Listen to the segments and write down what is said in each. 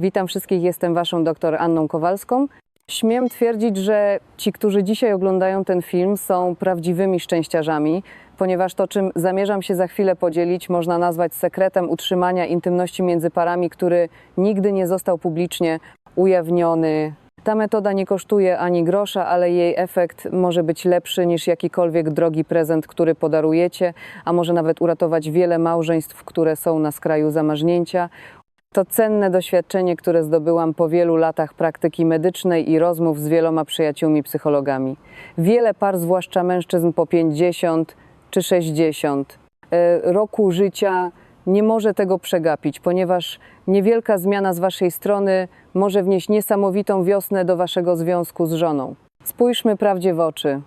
Witam wszystkich, jestem Waszą doktor Anną Kowalską. Śmiem twierdzić, że ci, którzy dzisiaj oglądają ten film, są prawdziwymi szczęściarzami, ponieważ to, czym zamierzam się za chwilę podzielić, można nazwać sekretem utrzymania intymności między parami, który nigdy nie został publicznie ujawniony. Ta metoda nie kosztuje ani grosza, ale jej efekt może być lepszy niż jakikolwiek drogi prezent, który podarujecie, a może nawet uratować wiele małżeństw, które są na skraju zamarznięcia. To cenne doświadczenie, które zdobyłam po wielu latach praktyki medycznej i rozmów z wieloma przyjaciółmi psychologami. Wiele par, zwłaszcza mężczyzn po 50 czy 60 e, roku życia, nie może tego przegapić, ponieważ niewielka zmiana z Waszej strony może wnieść niesamowitą wiosnę do Waszego związku z żoną. Spójrzmy prawdzie w oczy.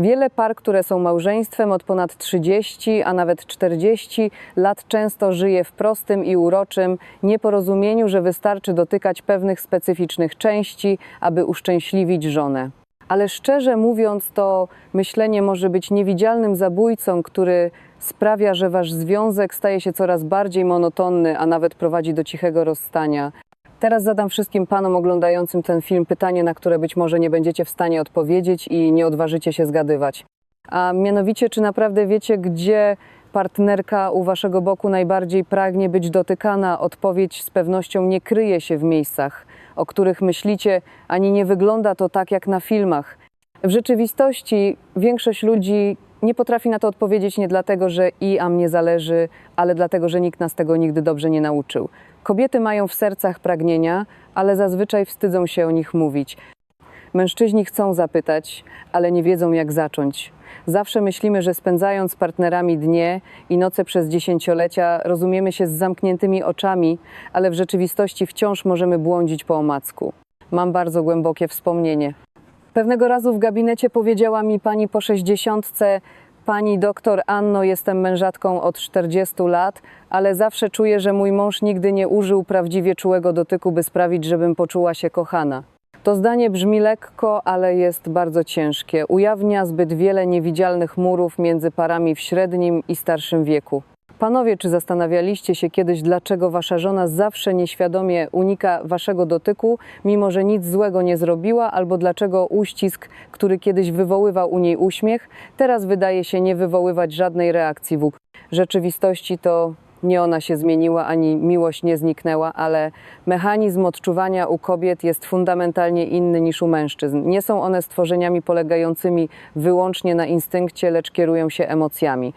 Wiele par, które są małżeństwem od ponad 30, a nawet 40 lat, często żyje w prostym i uroczym nieporozumieniu, że wystarczy dotykać pewnych specyficznych części, aby uszczęśliwić żonę. Ale szczerze mówiąc, to myślenie może być niewidzialnym zabójcą, który sprawia, że wasz związek staje się coraz bardziej monotonny, a nawet prowadzi do cichego rozstania. Teraz zadam wszystkim panom oglądającym ten film pytanie, na które być może nie będziecie w stanie odpowiedzieć i nie odważycie się zgadywać. A mianowicie, czy naprawdę wiecie, gdzie partnerka u waszego boku najbardziej pragnie być dotykana? Odpowiedź z pewnością nie kryje się w miejscach, o których myślicie, ani nie wygląda to tak jak na filmach. W rzeczywistości większość ludzi nie potrafi na to odpowiedzieć nie dlatego, że i a mnie zależy, ale dlatego, że nikt nas tego nigdy dobrze nie nauczył. Kobiety mają w sercach pragnienia, ale zazwyczaj wstydzą się o nich mówić. Mężczyźni chcą zapytać, ale nie wiedzą jak zacząć. Zawsze myślimy, że spędzając z partnerami dnie i noce przez dziesięciolecia rozumiemy się z zamkniętymi oczami, ale w rzeczywistości wciąż możemy błądzić po omacku. Mam bardzo głębokie wspomnienie. Pewnego razu w gabinecie powiedziała mi pani po sześćdziesiątce, pani doktor Anno, jestem mężatką od 40 lat, ale zawsze czuję, że mój mąż nigdy nie użył prawdziwie czułego dotyku, by sprawić, żebym poczuła się kochana. To zdanie brzmi lekko, ale jest bardzo ciężkie. Ujawnia zbyt wiele niewidzialnych murów między parami w średnim i starszym wieku. Panowie, czy zastanawialiście się kiedyś, dlaczego wasza żona zawsze nieświadomie unika waszego dotyku, mimo że nic złego nie zrobiła, albo dlaczego uścisk, który kiedyś wywoływał u niej uśmiech, teraz wydaje się nie wywoływać żadnej reakcji w rzeczywistości to nie ona się zmieniła, ani miłość nie zniknęła, ale mechanizm odczuwania u kobiet jest fundamentalnie inny niż u mężczyzn. Nie są one stworzeniami polegającymi wyłącznie na instynkcie, lecz kierują się emocjami.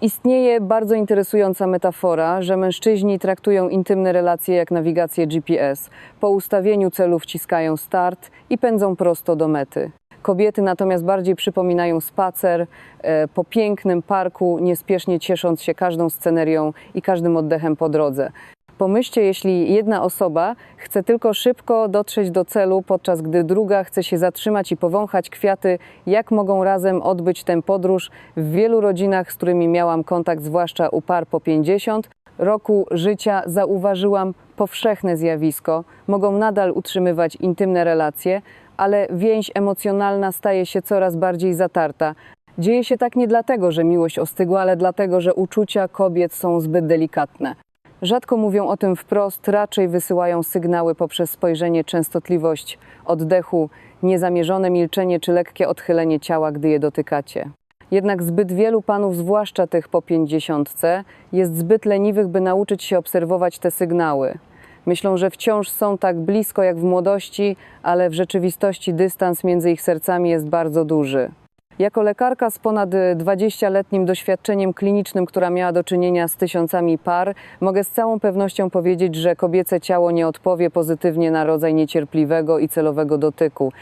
Istnieje bardzo interesująca metafora, że mężczyźni traktują intymne relacje jak nawigację GPS. Po ustawieniu celu wciskają start i pędzą prosto do mety. Kobiety natomiast bardziej przypominają spacer e, po pięknym parku, niespiesznie ciesząc się każdą scenerią i każdym oddechem po drodze. Pomyślcie, jeśli jedna osoba chce tylko szybko dotrzeć do celu, podczas gdy druga chce się zatrzymać i powąchać kwiaty, jak mogą razem odbyć tę podróż. W wielu rodzinach, z którymi miałam kontakt, zwłaszcza u par po 50 roku życia, zauważyłam powszechne zjawisko. Mogą nadal utrzymywać intymne relacje, ale więź emocjonalna staje się coraz bardziej zatarta. Dzieje się tak nie dlatego, że miłość ostygła, ale dlatego, że uczucia kobiet są zbyt delikatne. Rzadko mówią o tym wprost, raczej wysyłają sygnały poprzez spojrzenie, częstotliwość oddechu, niezamierzone milczenie czy lekkie odchylenie ciała, gdy je dotykacie. Jednak zbyt wielu panów, zwłaszcza tych po pięćdziesiątce, jest zbyt leniwych, by nauczyć się obserwować te sygnały. Myślą, że wciąż są tak blisko jak w młodości, ale w rzeczywistości dystans między ich sercami jest bardzo duży. Jako lekarka z ponad 20-letnim doświadczeniem klinicznym, która miała do czynienia z tysiącami par, mogę z całą pewnością powiedzieć, że kobiece ciało nie odpowie pozytywnie na rodzaj niecierpliwego i celowego dotyku.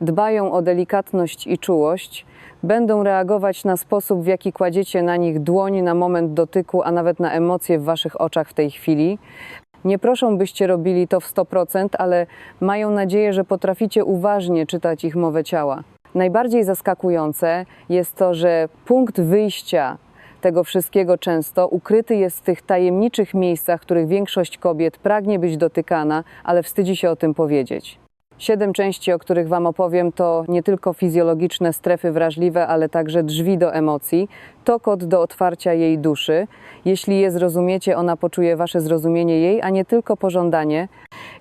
Dbają o delikatność i czułość, będą reagować na sposób, w jaki kładziecie na nich dłoń na moment dotyku, a nawet na emocje w waszych oczach w tej chwili. Nie proszą, byście robili to w 100%, ale mają nadzieję, że potraficie uważnie czytać ich mowę ciała. Najbardziej zaskakujące jest to, że punkt wyjścia tego wszystkiego często ukryty jest w tych tajemniczych miejscach, których większość kobiet pragnie być dotykana, ale wstydzi się o tym powiedzieć. Siedem części, o których Wam opowiem, to nie tylko fizjologiczne strefy wrażliwe, ale także drzwi do emocji. To kod do otwarcia jej duszy. Jeśli je zrozumiecie, ona poczuje wasze zrozumienie jej, a nie tylko pożądanie.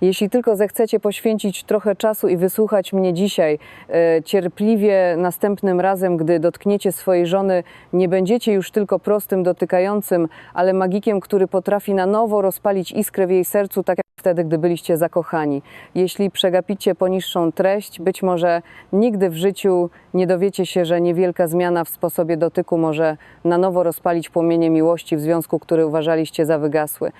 Jeśli tylko zechcecie poświęcić trochę czasu i wysłuchać mnie dzisiaj, e, cierpliwie następnym razem, gdy dotkniecie swojej żony, nie będziecie już tylko prostym dotykającym, ale magikiem, który potrafi na nowo rozpalić iskrę w jej sercu, tak jak wtedy, gdy byliście zakochani. Jeśli przegapicie poniższą treść, być może nigdy w życiu nie dowiecie się, że niewielka zmiana w sposobie dotyku może na nowo rozpalić płomienie miłości w związku, który uważaliście za wygasły.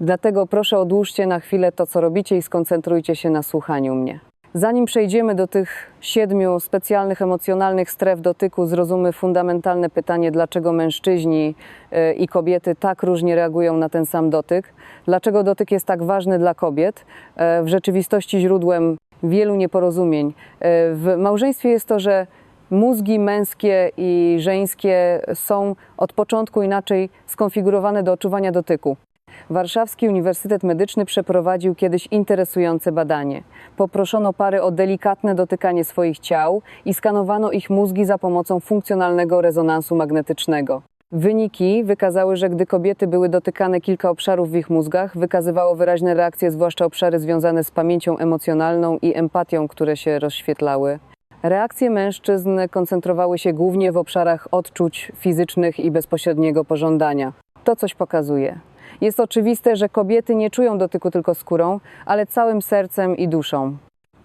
Dlatego proszę odłóżcie na chwilę to, co robicie i skoncentrujcie się na słuchaniu mnie. Zanim przejdziemy do tych siedmiu specjalnych emocjonalnych stref dotyku, zrozumy fundamentalne pytanie, dlaczego mężczyźni y, i kobiety tak różnie reagują na ten sam dotyk, dlaczego dotyk jest tak ważny dla kobiet, e, w rzeczywistości źródłem wielu nieporozumień. E, W małżeństwie jest to, że mózgi męskie i żeńskie są od początku inaczej skonfigurowane do odczuwania dotyku. Warszawski Uniwersytet Medyczny przeprowadził kiedyś interesujące badanie. Poproszono pary o delikatne dotykanie swoich ciał i skanowano ich mózgi za pomocą funkcjonalnego rezonansu magnetycznego. Wyniki wykazały, że gdy kobiety były dotykane kilka obszarów w ich mózgach, wykazywało wyraźne reakcje, zwłaszcza obszary związane z pamięcią emocjonalną i empatią, które się rozświetlały. Reakcje mężczyzn koncentrowały się głównie w obszarach odczuć fizycznych i bezpośredniego pożądania. To coś pokazuje. Jest oczywiste, że kobiety nie czują dotyku tylko skórą, ale całym sercem i duszą.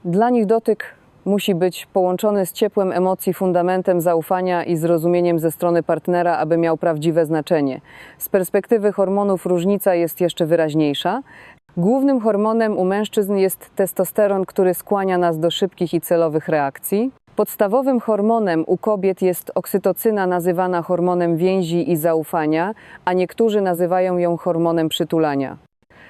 Dla nich dotyk musi być połączony z ciepłem emocji, fundamentem zaufania i zrozumieniem ze strony partnera, aby miał prawdziwe znaczenie. Z perspektywy hormonów różnica jest jeszcze wyraźniejsza. Głównym hormonem u mężczyzn jest testosteron, który skłania nas do szybkich i celowych reakcji. Podstawowym hormonem u kobiet jest oksytocyna, nazywana hormonem więzi i zaufania, a niektórzy nazywają ją hormonem przytulania.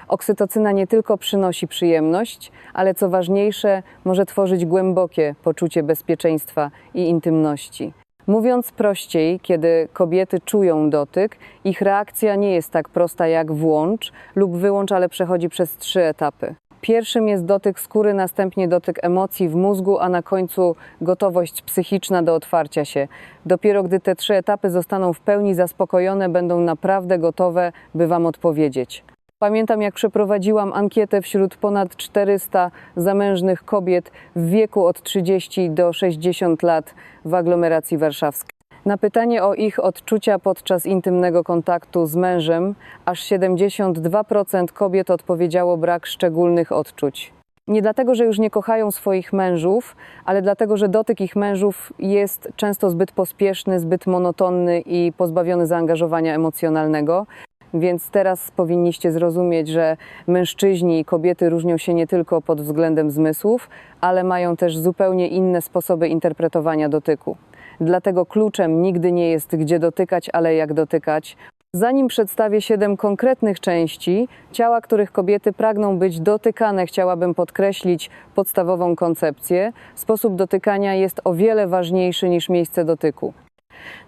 Oksytocyna nie tylko przynosi przyjemność, ale co ważniejsze, może tworzyć głębokie poczucie bezpieczeństwa i intymności. Mówiąc prościej, kiedy kobiety czują dotyk, ich reakcja nie jest tak prosta jak włącz lub wyłącz, ale przechodzi przez trzy etapy. Pierwszym jest dotyk skóry, następnie dotyk emocji w mózgu, a na końcu gotowość psychiczna do otwarcia się. Dopiero gdy te trzy etapy zostaną w pełni zaspokojone, będą naprawdę gotowe, by Wam odpowiedzieć. Pamiętam, jak przeprowadziłam ankietę wśród ponad 400 zamężnych kobiet w wieku od 30 do 60 lat w aglomeracji warszawskiej. Na pytanie o ich odczucia podczas intymnego kontaktu z mężem, aż 72% kobiet odpowiedziało brak szczególnych odczuć. Nie dlatego, że już nie kochają swoich mężów, ale dlatego, że dotyk ich mężów jest często zbyt pospieszny, zbyt monotonny i pozbawiony zaangażowania emocjonalnego. Więc teraz powinniście zrozumieć, że mężczyźni i kobiety różnią się nie tylko pod względem zmysłów, ale mają też zupełnie inne sposoby interpretowania dotyku. Dlatego kluczem nigdy nie jest gdzie dotykać, ale jak dotykać. Zanim przedstawię siedem konkretnych części ciała, których kobiety pragną być dotykane, chciałabym podkreślić podstawową koncepcję. Sposób dotykania jest o wiele ważniejszy niż miejsce dotyku.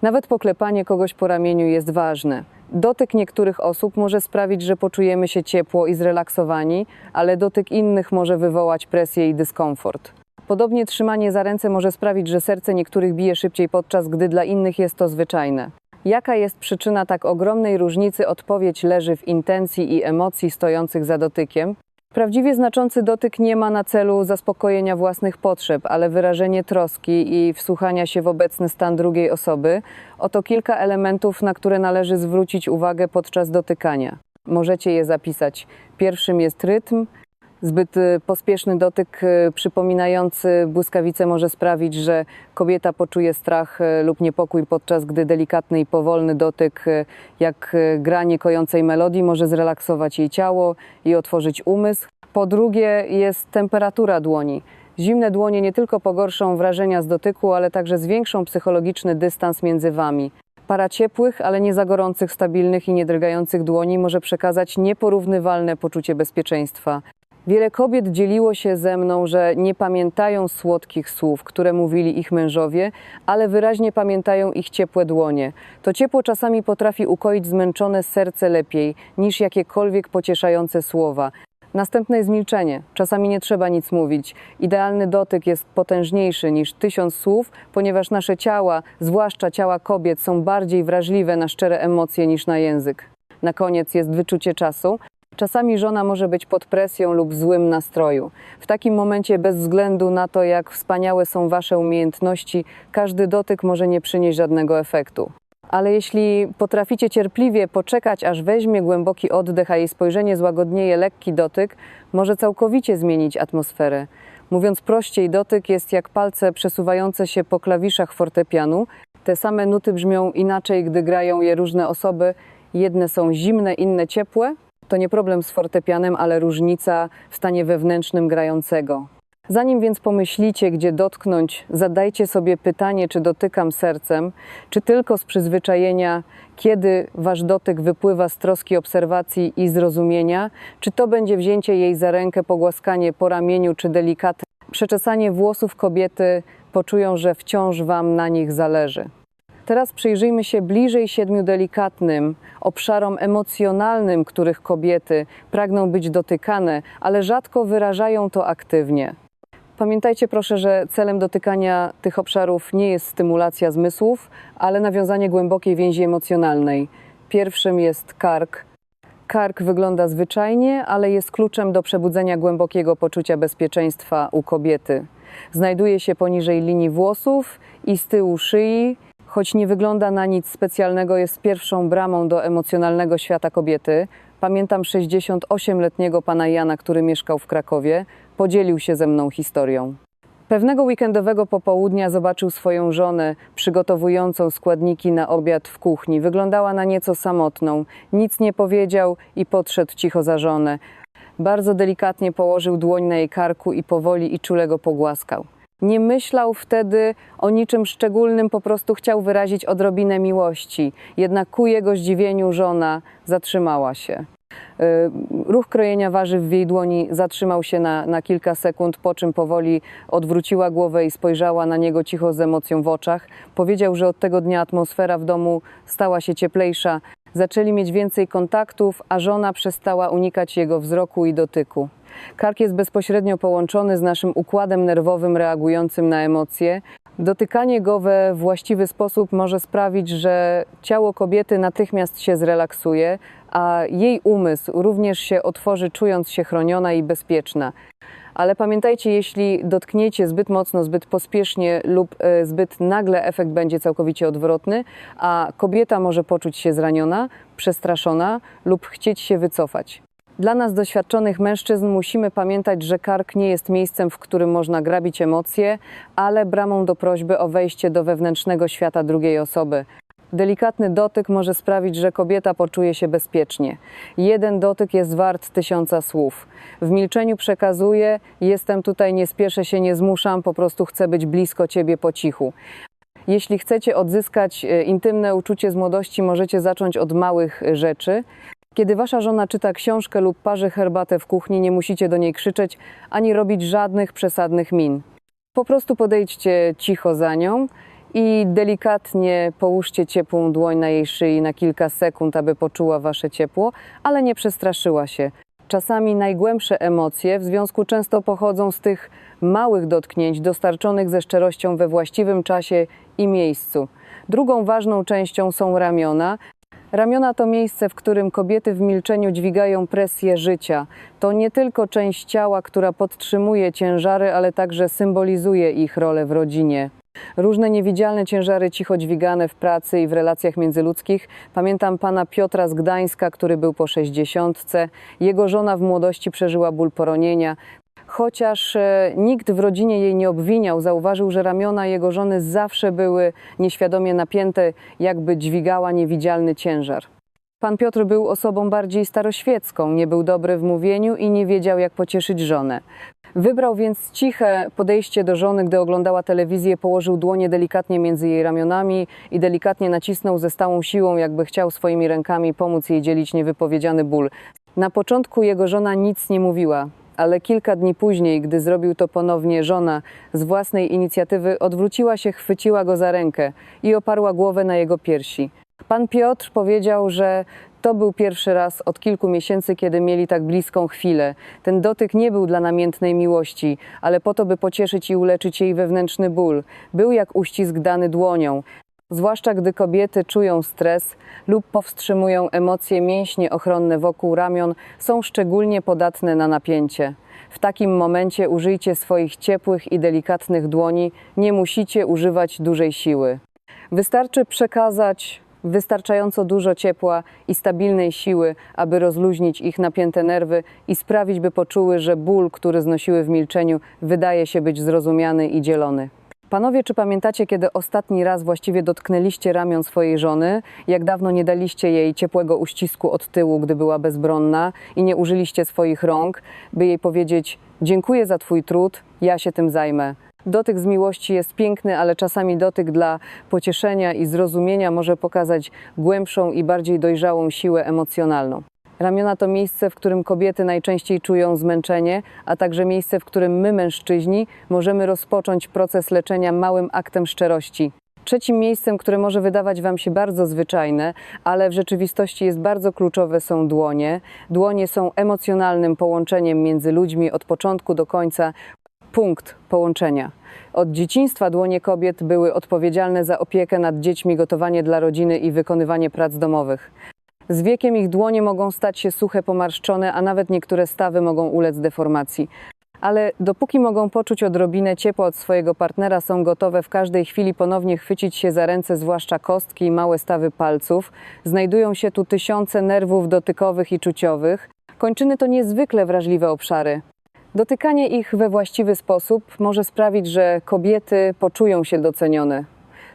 Nawet poklepanie kogoś po ramieniu jest ważne. Dotyk niektórych osób może sprawić, że poczujemy się ciepło i zrelaksowani, ale dotyk innych może wywołać presję i dyskomfort. Podobnie trzymanie za ręce może sprawić, że serce niektórych bije szybciej, podczas gdy dla innych jest to zwyczajne. Jaka jest przyczyna tak ogromnej różnicy? Odpowiedź leży w intencji i emocji stojących za dotykiem. Prawdziwie znaczący dotyk nie ma na celu zaspokojenia własnych potrzeb, ale wyrażenie troski i wsłuchania się w obecny stan drugiej osoby. Oto kilka elementów, na które należy zwrócić uwagę podczas dotykania. Możecie je zapisać. Pierwszym jest rytm. Zbyt y, pospieszny dotyk y, przypominający błyskawice może sprawić, że kobieta poczuje strach y, lub niepokój, podczas gdy delikatny i powolny dotyk, jak granie kojącej melodii, może zrelaksować jej ciało i otworzyć umysł. Po drugie jest temperatura dłoni. Zimne dłonie nie tylko pogorszą wrażenia z dotyku, ale także zwiększą psychologiczny dystans między wami. Para ciepłych, ale nie za gorących, stabilnych i niedrgających dłoni może przekazać nieporównywalne poczucie bezpieczeństwa. Wiele kobiet dzieliło się ze mną, że nie pamiętają słodkich słów, które mówili ich mężowie, ale wyraźnie pamiętają ich ciepłe dłonie. To ciepło czasami potrafi ukoić zmęczone serce lepiej niż jakiekolwiek pocieszające słowa. Następne jest milczenie. Czasami nie trzeba nic mówić. Idealny dotyk jest potężniejszy niż tysiąc słów, ponieważ nasze ciała, zwłaszcza ciała kobiet, są bardziej wrażliwe na szczere emocje niż na język. Na koniec jest wyczucie czasu. Czasami żona może być pod presją lub złym nastroju. W takim momencie, bez względu na to, jak wspaniałe są Wasze umiejętności, każdy dotyk może nie przynieść żadnego efektu. Ale jeśli potraficie cierpliwie poczekać, aż weźmie głęboki oddech, a jej spojrzenie złagodnieje lekki dotyk, może całkowicie zmienić atmosferę. Mówiąc prościej, dotyk jest jak palce przesuwające się po klawiszach fortepianu. Te same nuty brzmią inaczej, gdy grają je różne osoby. Jedne są zimne, inne ciepłe. To nie problem z fortepianem, ale różnica w stanie wewnętrznym grającego. Zanim więc pomyślicie, gdzie dotknąć, zadajcie sobie pytanie, czy dotykam sercem, czy tylko z przyzwyczajenia, kiedy wasz dotyk wypływa z troski obserwacji i zrozumienia, czy to będzie wzięcie jej za rękę, pogłaskanie po ramieniu, czy delikatne przeczesanie włosów kobiety, poczują, że wciąż wam na nich zależy. Teraz przyjrzyjmy się bliżej siedmiu delikatnym obszarom emocjonalnym, których kobiety pragną być dotykane, ale rzadko wyrażają to aktywnie. Pamiętajcie proszę, że celem dotykania tych obszarów nie jest stymulacja zmysłów, ale nawiązanie głębokiej więzi emocjonalnej. Pierwszym jest kark. Kark wygląda zwyczajnie, ale jest kluczem do przebudzenia głębokiego poczucia bezpieczeństwa u kobiety. Znajduje się poniżej linii włosów i z tyłu szyi, choć nie wygląda na nic specjalnego, jest pierwszą bramą do emocjonalnego świata kobiety. Pamiętam 68-letniego pana Jana, który mieszkał w Krakowie, podzielił się ze mną historią. Pewnego weekendowego popołudnia zobaczył swoją żonę przygotowującą składniki na obiad w kuchni. Wyglądała na nieco samotną. Nic nie powiedział i podszedł cicho za żonę. Bardzo delikatnie położył dłoń na jej karku i powoli i czule go pogłaskał. Nie myślał wtedy o niczym szczególnym, po prostu chciał wyrazić odrobinę miłości. Jednak ku jego zdziwieniu żona zatrzymała się. Y, Ruch krojenia warzyw w jej dłoni zatrzymał się na, na kilka sekund, po czym powoli odwróciła głowę i spojrzała na niego cicho z emocją w oczach. Powiedział, że od tego dnia atmosfera w domu stała się cieplejsza. Zaczęli mieć więcej kontaktów, a żona przestała unikać jego wzroku i dotyku. Kark jest bezpośrednio połączony z naszym układem nerwowym reagującym na emocje. Dotykanie go we właściwy sposób może sprawić, że ciało kobiety natychmiast się zrelaksuje, a jej umysł również się otworzy, czując się chroniona i bezpieczna. Ale pamiętajcie, jeśli dotkniecie zbyt mocno, zbyt pospiesznie lub e, zbyt nagle, efekt będzie całkowicie odwrotny, a kobieta może poczuć się zraniona, przestraszona lub chcieć się wycofać. Dla nas, doświadczonych mężczyzn, musimy pamiętać, że kark nie jest miejscem, w którym można grabić emocje, ale bramą do prośby o wejście do wewnętrznego świata drugiej osoby. Delikatny dotyk może sprawić, że kobieta poczuje się bezpiecznie. Jeden dotyk jest wart tysiąca słów. W milczeniu przekazuję: Jestem tutaj, nie spieszę się, nie zmuszam, po prostu chcę być blisko ciebie po cichu. Jeśli chcecie odzyskać e, intymne uczucie z młodości, możecie zacząć od małych rzeczy. Kiedy wasza żona czyta książkę lub parzy herbatę w kuchni, nie musicie do niej krzyczeć ani robić żadnych przesadnych min. Po prostu podejdźcie cicho za nią i delikatnie połóżcie ciepłą dłoń na jej szyi na kilka sekund, aby poczuła wasze ciepło, ale nie przestraszyła się. Czasami najgłębsze emocje w związku często pochodzą z tych małych dotknięć dostarczonych ze szczerością we właściwym czasie i miejscu. Drugą ważną częścią są ramiona. Ramiona to miejsce, w którym kobiety w milczeniu dźwigają presję życia. To nie tylko część ciała, która podtrzymuje ciężary, ale także symbolizuje ich rolę w rodzinie. Różne niewidzialne ciężary cicho dźwigane w pracy i w relacjach międzyludzkich. Pamiętam pana Piotra z Gdańska, który był po sześćdziesiątce. Jego żona w młodości przeżyła ból poronienia. Chociaż e, nikt w rodzinie jej nie obwiniał, zauważył, że ramiona jego żony zawsze były nieświadomie napięte, jakby dźwigała niewidzialny ciężar. Pan Piotr był osobą bardziej staroświecką, nie był dobry w mówieniu i nie wiedział, jak pocieszyć żonę. Wybrał więc ciche podejście do żony, gdy oglądała telewizję, położył dłonie delikatnie między jej ramionami i delikatnie nacisnął ze stałą siłą, jakby chciał swoimi rękami pomóc jej dzielić niewypowiedziany ból. Na początku jego żona nic nie mówiła, ale kilka dni później, gdy zrobił to ponownie, żona z własnej inicjatywy odwróciła się, chwyciła go za rękę i oparła głowę na jego piersi. Pan Piotr powiedział, że to był pierwszy raz od kilku miesięcy, kiedy mieli tak bliską chwilę. Ten dotyk nie był dla namiętnej miłości, ale po to, by pocieszyć i uleczyć jej wewnętrzny ból. Był jak uścisk dany dłonią. Zwłaszcza gdy kobiety czują stres lub powstrzymują emocje, mięśnie ochronne wokół ramion są szczególnie podatne na napięcie. W takim momencie użyjcie swoich ciepłych i delikatnych dłoni, nie musicie używać dużej siły. Wystarczy przekazać wystarczająco dużo ciepła i stabilnej siły, aby rozluźnić ich napięte nerwy i sprawić, by poczuły, że ból, który znosiły w milczeniu, wydaje się być zrozumiany i dzielony. Panowie, czy pamiętacie, kiedy ostatni raz właściwie dotknęliście ramion swojej żony? Jak dawno nie daliście jej ciepłego uścisku od tyłu, gdy była bezbronna i nie użyliście swoich rąk, by jej powiedzieć: Dziękuję za Twój trud, ja się tym zajmę. Dotyk z miłości jest piękny, ale czasami dotyk dla pocieszenia i zrozumienia może pokazać głębszą i bardziej dojrzałą siłę emocjonalną. Ramiona to miejsce, w którym kobiety najczęściej czują zmęczenie, a także miejsce, w którym my, mężczyźni, możemy rozpocząć proces leczenia małym aktem szczerości. Trzecim miejscem, które może wydawać Wam się bardzo zwyczajne, ale w rzeczywistości jest bardzo kluczowe, są dłonie. Dłonie są emocjonalnym połączeniem między ludźmi od początku do końca, punkt połączenia. Od dzieciństwa dłonie kobiet były odpowiedzialne za opiekę nad dziećmi, gotowanie dla rodziny i wykonywanie prac domowych. Z wiekiem ich dłonie mogą stać się suche, pomarszczone, a nawet niektóre stawy mogą ulec deformacji. Ale dopóki mogą poczuć odrobinę ciepła od swojego partnera, są gotowe w każdej chwili ponownie chwycić się za ręce, zwłaszcza kostki i małe stawy palców. Znajdują się tu tysiące nerwów dotykowych i czuciowych. Kończyny to niezwykle wrażliwe obszary. Dotykanie ich we właściwy sposób może sprawić, że kobiety poczują się docenione.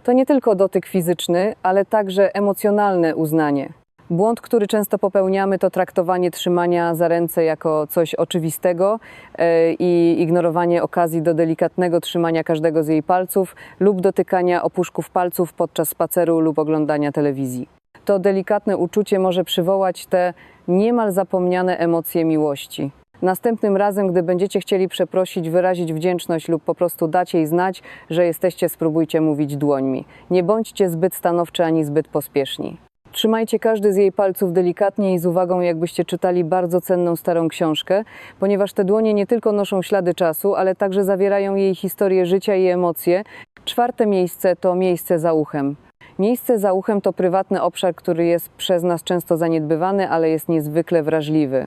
To nie tylko dotyk fizyczny, ale także emocjonalne uznanie. Błąd, który często popełniamy, to traktowanie trzymania za ręce jako coś oczywistego e, i ignorowanie okazji do delikatnego trzymania każdego z jej palców lub dotykania opuszków palców podczas spaceru lub oglądania telewizji. To delikatne uczucie może przywołać te niemal zapomniane emocje miłości. Następnym razem, gdy będziecie chcieli przeprosić, wyrazić wdzięczność lub po prostu dać jej znać, że jesteście, spróbujcie mówić dłońmi. Nie bądźcie zbyt stanowczy ani zbyt pospieszni. Trzymajcie każdy z jej palców delikatnie i z uwagą, jakbyście czytali bardzo cenną starą książkę, ponieważ te dłonie nie tylko noszą ślady czasu, ale także zawierają jej historię życia i emocje. Czwarte miejsce to miejsce za uchem. Miejsce za uchem to prywatny obszar, który jest przez nas często zaniedbywany, ale jest niezwykle wrażliwy.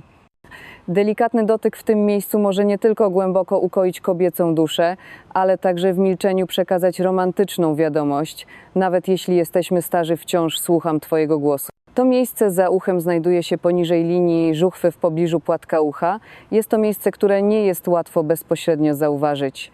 Delikatny dotyk w tym miejscu może nie tylko głęboko ukoić kobiecą duszę, ale także w milczeniu przekazać romantyczną wiadomość. Nawet jeśli jesteśmy starzy, wciąż słucham Twojego głosu. To miejsce za uchem znajduje się poniżej linii żuchwy w pobliżu płatka ucha. Jest to miejsce, które nie jest łatwo bezpośrednio zauważyć.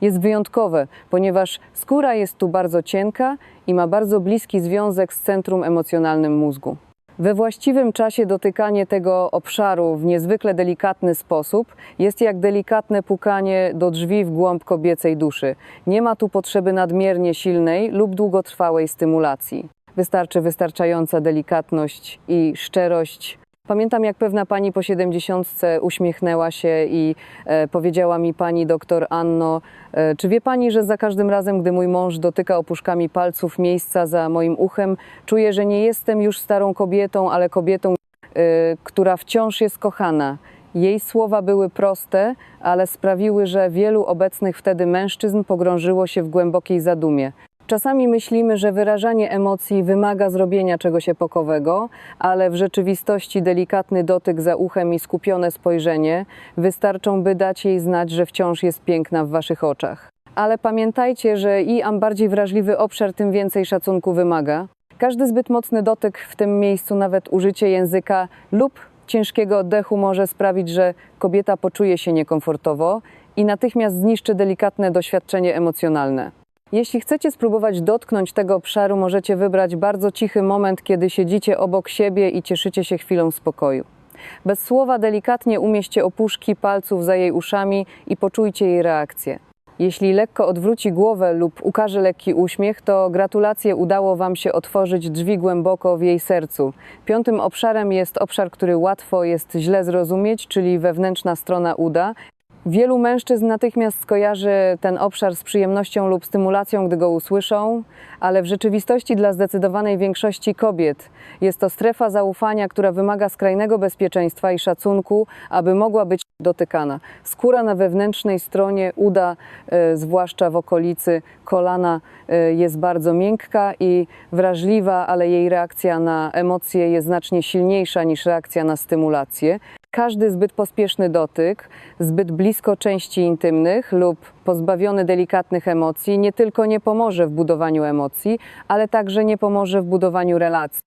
Jest wyjątkowe, ponieważ skóra jest tu bardzo cienka i ma bardzo bliski związek z centrum emocjonalnym mózgu. We właściwym czasie dotykanie tego obszaru w niezwykle delikatny sposób jest jak delikatne pukanie do drzwi w głąb kobiecej duszy. Nie ma tu potrzeby nadmiernie silnej lub długotrwałej stymulacji. Wystarczy wystarczająca delikatność i szczerość. Pamiętam, jak pewna pani po siedemdziesiątce uśmiechnęła się i e, powiedziała mi pani doktor Anno, e, czy wie pani, że za każdym razem, gdy mój mąż dotyka opuszkami palców miejsca za moim uchem, czuję, że nie jestem już starą kobietą, ale kobietą, e, która wciąż jest kochana. Jej słowa były proste, ale sprawiły, że wielu obecnych wtedy mężczyzn pogrążyło się w głębokiej zadumie. Czasami myślimy, że wyrażanie emocji wymaga zrobienia czegoś epokowego, ale w rzeczywistości delikatny dotyk za uchem i skupione spojrzenie wystarczą, by dać jej znać, że wciąż jest piękna w waszych oczach. Ale pamiętajcie, że im bardziej wrażliwy obszar, tym więcej szacunku wymaga. Każdy zbyt mocny dotyk w tym miejscu, nawet użycie języka lub ciężkiego oddechu może sprawić, że kobieta poczuje się niekomfortowo i natychmiast zniszczy delikatne doświadczenie emocjonalne. Jeśli chcecie spróbować dotknąć tego obszaru, możecie wybrać bardzo cichy moment, kiedy siedzicie obok siebie i cieszycie się chwilą spokoju. Bez słowa delikatnie umieśćcie opuszki palców za jej uszami i poczujcie jej reakcję. Jeśli lekko odwróci głowę lub ukaże lekki uśmiech, to gratulacje udało Wam się otworzyć drzwi głęboko w jej sercu. Piątym obszarem jest obszar, który łatwo jest źle zrozumieć, czyli wewnętrzna strona uda. Wielu mężczyzn natychmiast skojarzy ten obszar z przyjemnością lub stymulacją, gdy go usłyszą, ale w rzeczywistości dla zdecydowanej większości kobiet jest to strefa zaufania, która wymaga skrajnego bezpieczeństwa i szacunku, aby mogła być dotykana. Skóra na wewnętrznej stronie uda, e, zwłaszcza w okolicy kolana, e, jest bardzo miękka i wrażliwa, ale jej reakcja na emocje jest znacznie silniejsza niż reakcja na stymulację. Każdy zbyt pospieszny dotyk, zbyt blisko części intymnych lub pozbawiony delikatnych emocji nie tylko nie pomoże w budowaniu emocji, ale także nie pomoże w budowaniu relacji.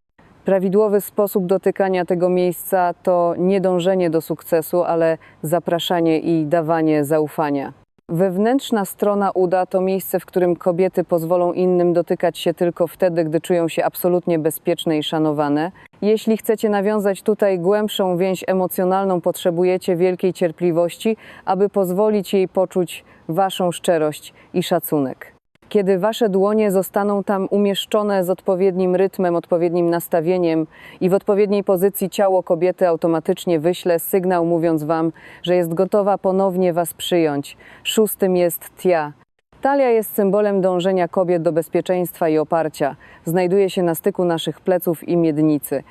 Prawidłowy sposób dotykania tego miejsca to nie dążenie do sukcesu, ale zapraszanie i dawanie zaufania. Wewnętrzna strona uda to miejsce, w którym kobiety pozwolą innym dotykać się tylko wtedy, gdy czują się absolutnie bezpieczne i szanowane. Jeśli chcecie nawiązać tutaj głębszą więź emocjonalną, potrzebujecie wielkiej cierpliwości, aby pozwolić jej poczuć Waszą szczerość i szacunek. Kiedy Wasze dłonie zostaną tam umieszczone z odpowiednim rytmem, odpowiednim nastawieniem i w odpowiedniej pozycji ciało kobiety automatycznie wyśle sygnał, mówiąc Wam, że jest gotowa ponownie Was przyjąć. Szóstym jest Tia. Talia jest symbolem dążenia kobiet do bezpieczeństwa i oparcia. Znajduje się na styku naszych pleców i miednicy.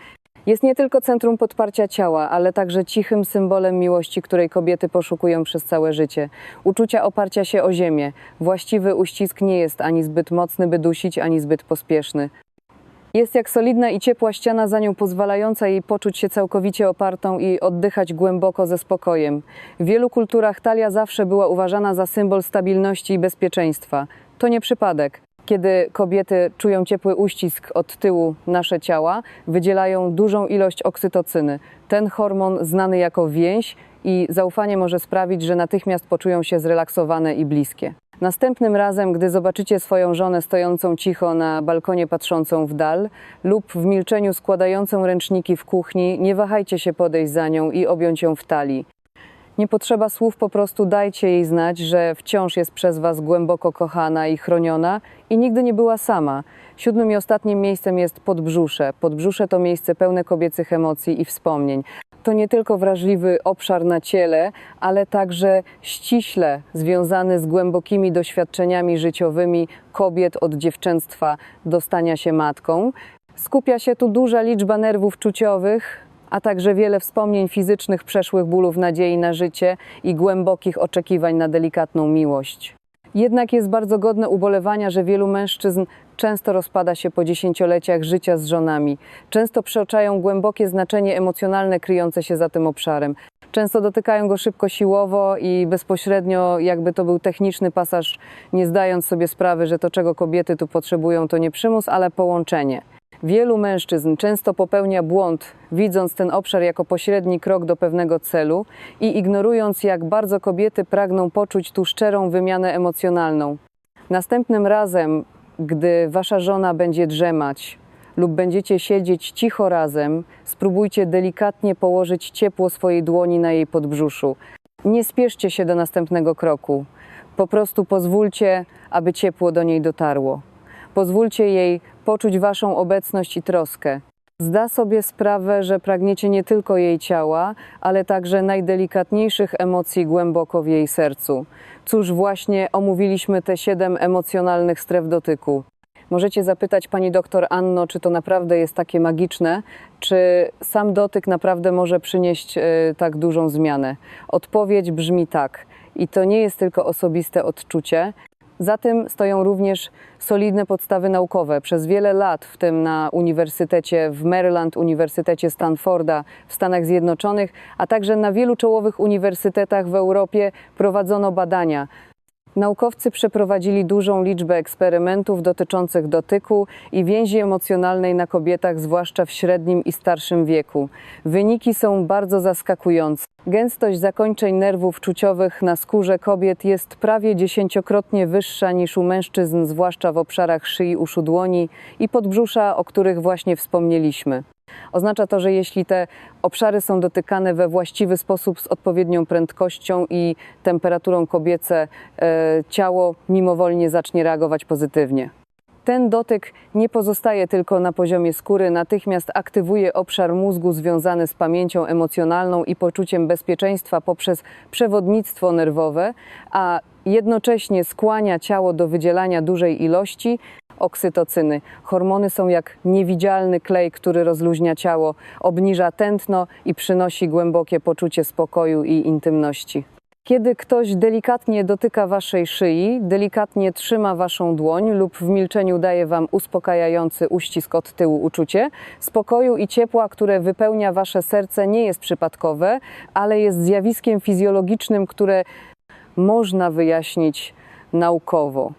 Jest nie tylko centrum podparcia ciała, ale także cichym symbolem miłości, której kobiety poszukują przez całe życie. Uczucia oparcia się o ziemię. Właściwy uścisk nie jest ani zbyt mocny, by dusić, ani zbyt pospieszny. Jest jak solidna i ciepła ściana, za nią pozwalająca jej poczuć się całkowicie opartą i oddychać głęboko ze spokojem. W wielu kulturach talia zawsze była uważana za symbol stabilności i bezpieczeństwa. To nie przypadek. Kiedy kobiety czują ciepły uścisk od tyłu nasze ciała, wydzielają dużą ilość oksytocyny. Ten hormon znany jako więź i zaufanie może sprawić, że natychmiast poczują się zrelaksowane i bliskie. Następnym razem, gdy zobaczycie swoją żonę stojącą cicho na balkonie patrzącą w dal lub w milczeniu składającą ręczniki w kuchni, nie wahajcie się podejść za nią i objąć ją w talii. Nie potrzeba słów, po prostu dajcie jej znać, że wciąż jest przez Was głęboko kochana i chroniona i nigdy nie była sama. Siódmym i ostatnim miejscem jest podbrzusze. Podbrzusze to miejsce pełne kobiecych emocji i wspomnień. To nie tylko wrażliwy obszar na ciele, ale także ściśle związany z głębokimi doświadczeniami życiowymi kobiet od dziewczęctwa do stania się matką. Skupia się tu duża liczba nerwów czuciowych, a także wiele wspomnień fizycznych, przeszłych bólów, nadziei na życie i głębokich oczekiwań na delikatną miłość. Jednak jest bardzo godne ubolewania, że wielu mężczyzn często rozpada się po dziesięcioleciach życia z żonami. Często przeoczają głębokie znaczenie emocjonalne kryjące się za tym obszarem. Często dotykają go szybko siłowo i bezpośrednio, jakby to był techniczny pasaż, nie zdając sobie sprawy, że to, czego kobiety tu potrzebują, to nie przymus, ale połączenie. Wielu mężczyzn często popełnia błąd, widząc ten obszar jako pośredni krok do pewnego celu i ignorując, jak bardzo kobiety pragną poczuć tu szczerą wymianę emocjonalną. Następnym razem, gdy wasza żona będzie drzemać lub będziecie siedzieć cicho razem, spróbujcie delikatnie położyć ciepło swojej dłoni na jej podbrzuszu. Nie spieszcie się do następnego kroku. Po prostu pozwólcie, aby ciepło do niej dotarło. Pozwólcie jej poczuć Waszą obecność i troskę. Zda sobie sprawę, że pragniecie nie tylko jej ciała, ale także najdelikatniejszych emocji głęboko w jej sercu. Cóż, właśnie omówiliśmy te siedem emocjonalnych stref dotyku. Możecie zapytać pani doktor Anno, czy to naprawdę jest takie magiczne, czy sam dotyk naprawdę może przynieść e, tak dużą zmianę? Odpowiedź brzmi tak. I to nie jest tylko osobiste odczucie, za tym stoją również solidne podstawy naukowe. Przez wiele lat, w tym na Uniwersytecie w Maryland, Uniwersytecie Stanforda w Stanach Zjednoczonych, a także na wielu czołowych uniwersytetach w Europie prowadzono badania. Naukowcy przeprowadzili dużą liczbę eksperymentów dotyczących dotyku i więzi emocjonalnej na kobietach, zwłaszcza w średnim i starszym wieku. Wyniki są bardzo zaskakujące. Gęstość zakończeń nerwów czuciowych na skórze kobiet jest prawie dziesięciokrotnie wyższa niż u mężczyzn, zwłaszcza w obszarach szyi, uszu, dłoni i podbrzusza, o których właśnie wspomnieliśmy. Oznacza to, że jeśli te obszary są dotykane we właściwy sposób z odpowiednią prędkością i temperaturą kobiece, e, ciało mimowolnie zacznie reagować pozytywnie. Ten dotyk nie pozostaje tylko na poziomie skóry, natychmiast aktywuje obszar mózgu związany z pamięcią emocjonalną i poczuciem bezpieczeństwa poprzez przewodnictwo nerwowe, a jednocześnie skłania ciało do wydzielania dużej ilości oksytocyny. Hormony są jak niewidzialny klej, który rozluźnia ciało, obniża tętno i przynosi głębokie poczucie spokoju i intymności. Kiedy ktoś delikatnie dotyka waszej szyi, delikatnie trzyma waszą dłoń lub w milczeniu daje wam uspokajający uścisk od tyłu uczucie, spokoju i ciepła, które wypełnia wasze serce, nie jest przypadkowe, ale jest zjawiskiem fizjologicznym, które można wyjaśnić naukowo.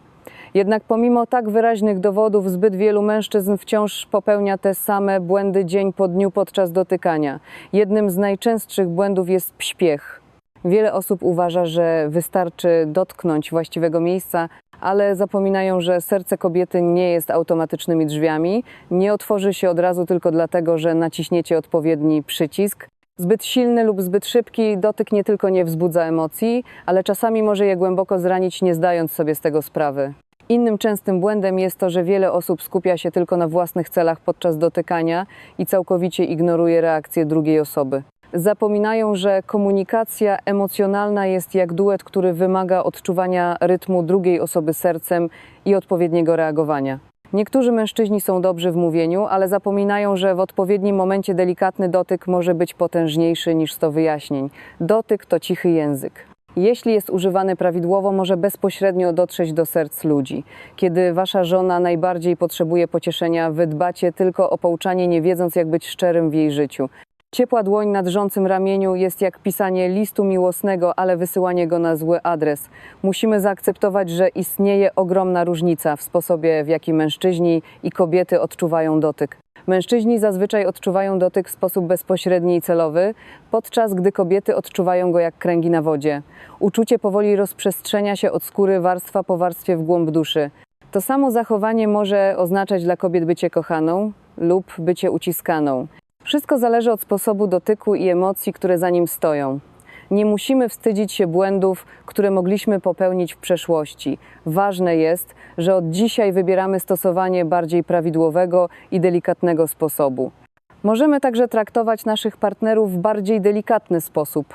Jednak pomimo tak wyraźnych dowodów, zbyt wielu mężczyzn wciąż popełnia te same błędy dzień po dniu podczas dotykania. Jednym z najczęstszych błędów jest śpiech. Wiele osób uważa, że wystarczy dotknąć właściwego miejsca, ale zapominają, że serce kobiety nie jest automatycznymi drzwiami, nie otworzy się od razu tylko dlatego, że naciśniecie odpowiedni przycisk. Zbyt silny lub zbyt szybki dotyk nie tylko nie wzbudza emocji, ale czasami może je głęboko zranić, nie zdając sobie z tego sprawy. Innym częstym błędem jest to, że wiele osób skupia się tylko na własnych celach podczas dotykania i całkowicie ignoruje reakcję drugiej osoby. Zapominają, że komunikacja emocjonalna jest jak duet, który wymaga odczuwania rytmu drugiej osoby sercem i odpowiedniego reagowania. Niektórzy mężczyźni są dobrzy w mówieniu, ale zapominają, że w odpowiednim momencie delikatny dotyk może być potężniejszy niż sto wyjaśnień. Dotyk to cichy język. Jeśli jest używany prawidłowo, może bezpośrednio dotrzeć do serc ludzi. Kiedy wasza żona najbardziej potrzebuje pocieszenia, wy dbacie tylko o pouczanie, nie wiedząc, jak być szczerym w jej życiu. Ciepła dłoń na drżącym ramieniu jest jak pisanie listu miłosnego, ale wysyłanie go na zły adres. Musimy zaakceptować, że istnieje ogromna różnica w sposobie, w jaki mężczyźni i kobiety odczuwają dotyk. Mężczyźni zazwyczaj odczuwają dotyk w sposób bezpośredni i celowy, podczas gdy kobiety odczuwają go jak kręgi na wodzie. Uczucie powoli rozprzestrzenia się od skóry warstwa po warstwie w głąb duszy. To samo zachowanie może oznaczać dla kobiet bycie kochaną lub bycie uciskaną. Wszystko zależy od sposobu dotyku i emocji, które za nim stoją. Nie musimy wstydzić się błędów, które mogliśmy popełnić w przeszłości. Ważne jest, że od dzisiaj wybieramy stosowanie bardziej prawidłowego i delikatnego sposobu. Możemy także traktować naszych partnerów w bardziej delikatny sposób.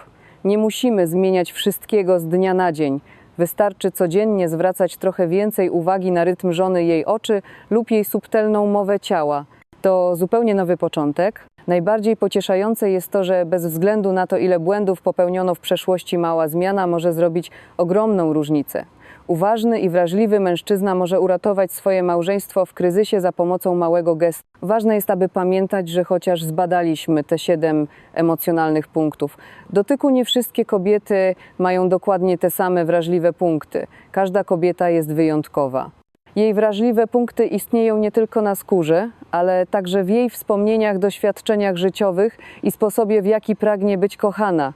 Nie musimy zmieniać wszystkiego z dnia na dzień. Wystarczy codziennie zwracać trochę więcej uwagi na rytm żony jej oczy lub jej subtelną mowę ciała. To zupełnie nowy początek. Najbardziej pocieszające jest to, że bez względu na to, ile błędów popełniono w przeszłości, mała zmiana może zrobić ogromną różnicę. Uważny i wrażliwy mężczyzna może uratować swoje małżeństwo w kryzysie za pomocą małego gestu. Ważne jest, aby pamiętać, że chociaż zbadaliśmy te siedem emocjonalnych punktów, dotyku nie wszystkie kobiety mają dokładnie te same wrażliwe punkty. Każda kobieta jest wyjątkowa. Jej wrażliwe punkty istnieją nie tylko na skórze, ale także w jej wspomnieniach, doświadczeniach życiowych i sposobie, w jaki pragnie być kochana.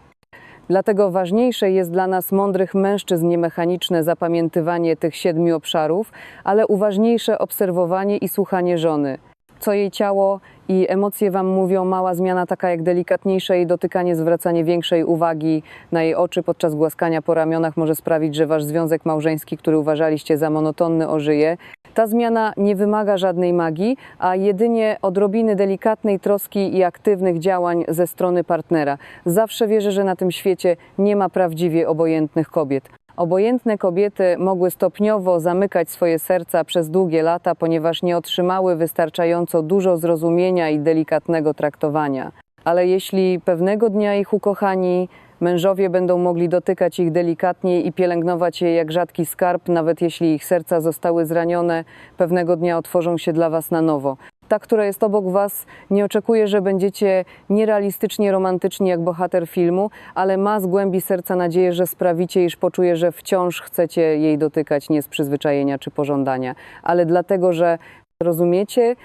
Dlatego ważniejsze jest dla nas mądrych mężczyzn nie mechaniczne zapamiętywanie tych siedmiu obszarów, ale uważniejsze obserwowanie i słuchanie żony. Co jej ciało i emocje Wam mówią, mała zmiana taka jak delikatniejsze jej dotykanie, zwracanie większej uwagi na jej oczy podczas głaskania po ramionach może sprawić, że Wasz związek małżeński, który uważaliście za monotonny, ożyje. Ta zmiana nie wymaga żadnej magii, a jedynie odrobiny delikatnej troski i aktywnych działań ze strony partnera. Zawsze wierzę, że na tym świecie nie ma prawdziwie obojętnych kobiet. Obojętne kobiety mogły stopniowo zamykać swoje serca przez długie lata, ponieważ nie otrzymały wystarczająco dużo zrozumienia i delikatnego traktowania. Ale jeśli pewnego dnia ich ukochani mężowie będą mogli dotykać ich delikatnie i pielęgnować je jak rzadki skarb, nawet jeśli ich serca zostały zranione, pewnego dnia otworzą się dla Was na nowo. Ta, która jest obok Was, nie oczekuje, że będziecie nierealistycznie romantyczni jak bohater filmu, ale ma z głębi serca nadzieję, że sprawicie, iż poczuje, że wciąż chcecie jej dotykać nie z przyzwyczajenia czy pożądania, ale dlatego, że rozumiecie,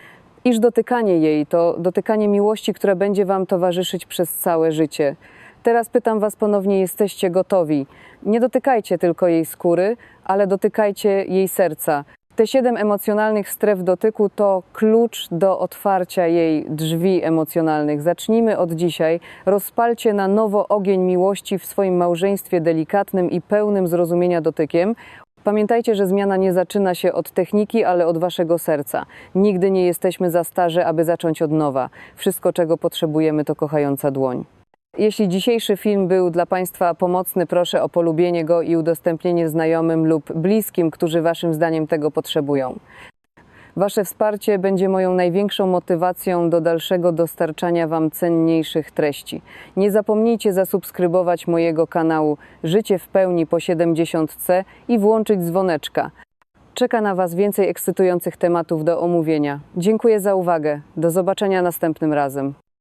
iż dotykanie jej to dotykanie miłości, które będzie Wam towarzyszyć przez całe życie. Teraz pytam Was ponownie, jesteście gotowi? Nie dotykajcie tylko jej skóry, ale dotykajcie jej serca. Te siedem emocjonalnych stref dotyku to klucz do otwarcia jej drzwi emocjonalnych. Zacznijmy od dzisiaj. Rozpalcie na nowo ogień miłości w swoim małżeństwie delikatnym i pełnym zrozumienia dotykiem. Pamiętajcie, że zmiana nie zaczyna się od techniki, ale od waszego serca. Nigdy nie jesteśmy za starzy, aby zacząć od nowa. Wszystko, czego potrzebujemy, to kochająca dłoń. Jeśli dzisiejszy film był dla Państwa pomocny, proszę o polubienie go i udostępnienie znajomym lub bliskim, którzy Waszym zdaniem tego potrzebują. Wasze wsparcie będzie moją największą motywacją do dalszego dostarczania Wam cenniejszych treści. Nie zapomnijcie zasubskrybować mojego kanału Życie w pełni po 70C i włączyć dzwoneczka. Czeka na Was więcej ekscytujących tematów do omówienia. Dziękuję za uwagę. Do zobaczenia następnym razem.